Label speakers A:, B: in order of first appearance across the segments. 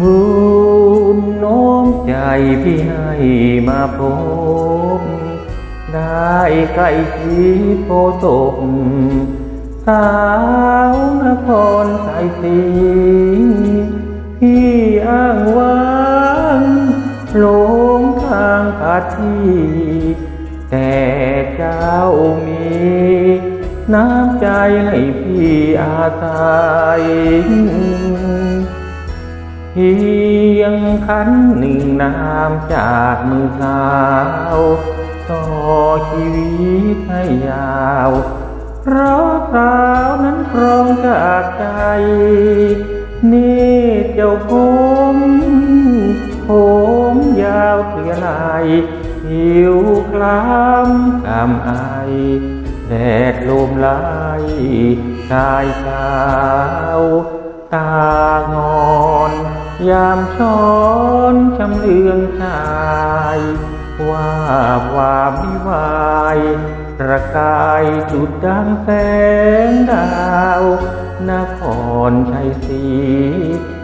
A: บุญโน้มใจพี่ให้มาพบ ได้ใกล้ชิดโพศพสาวนครชายศรีที่อ้างว้างหลงทางขาดที่ แต่เจ้ามี น้ำใจให้พี่อาศัย พียงคันหนึ่งน้ำจากมือสาวต่อชีวิตให้ยาว เพราะสาวนั้นครองจากใจ นี่เจ้าผมผมยาวเกลียลายผิวคล้ำกำไอแดดลมไหลชายเช้าตา ยามช้อนชำเลืองชายว่าบวามิวายประกายจุดดังแสงดาว นครชัยศรี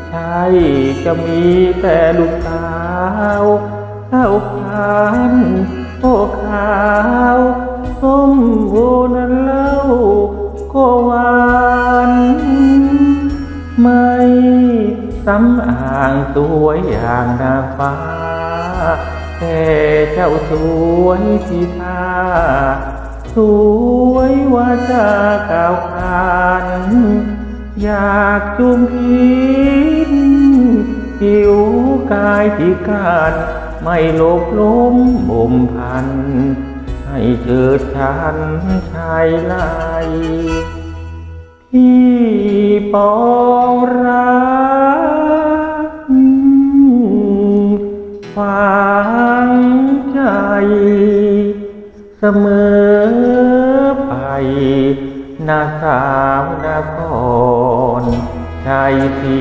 A: ใช่จะมีแต่ลูกสาวเท่าพันโอขาวส้มโอนั้นเล่าก็หวา สำอ่างสวยอย่างนางฟ้า แต่เจ้าสวยที่ท่าสวยว่าจะก้าวขานอยากจุมพินผิวกายที่การไม่ลบล้มบ่มพัน ให้เกิดชันชายไลที่ปอ ฝังใจ เสมอไปนาสาวนครชัยที